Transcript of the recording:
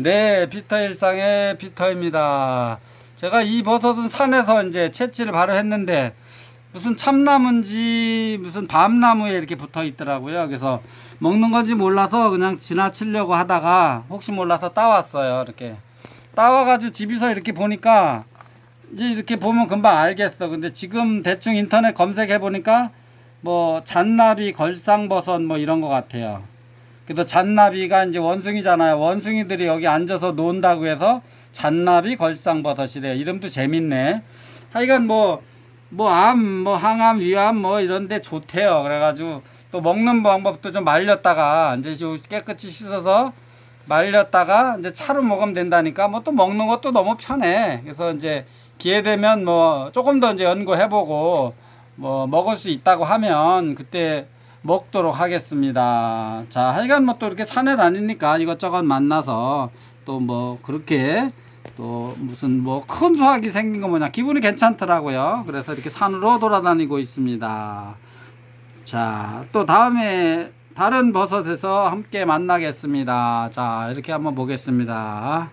네, 피터 일상의 피터입니다. 제가 이 버섯은 산에서 이제 채취를 바로 했는데 무슨 참나무인지 무슨 밤나무에 이렇게 붙어 있더라고요. 그래서 먹는 건지 몰라서 그냥 지나치려고 하다가 혹시 몰라서 따왔어요. 이렇게 따와가지고 집에서 이렇게 보니까 이제 이렇게 보면 금방 알겠어. 근데 지금 대충 인터넷 검색해 보니까 뭐 잔나비, 걸상버섯 뭐 이런 것 같아요. 그래서 잔나비가 이제 원숭이잖아요. 원숭이들이 여기 앉아서 논다고 해서 잔나비 걸상버섯이래요. 이름도 재밌네. 하여간 뭐, 뭐 암, 뭐 항암, 위암 뭐 이런데 좋대요. 그래가지고 또 먹는 방법도 좀 말렸다가 이제 요 깨끗이 씻어서 말렸다가 이제 차로 먹으면 된다니까 뭐 또 먹는 것도 너무 편해. 그래서 이제 기회 되면 뭐 조금 더 이제 연구해보고 뭐 먹을 수 있다고 하면 그때 먹도록 하겠습니다. 자, 하여간 뭐 또 이렇게 산에 다니니까 이것저것 만나서 또 뭐 그렇게 또 무슨 뭐 큰 수확이 생긴 거 뭐냐 기분이 괜찮더라고요. 그래서 이렇게 산으로 돌아다니고 있습니다. 자, 또 다음에 다른 버섯에서 함께 만나겠습니다. 자, 이렇게 한번 보겠습니다.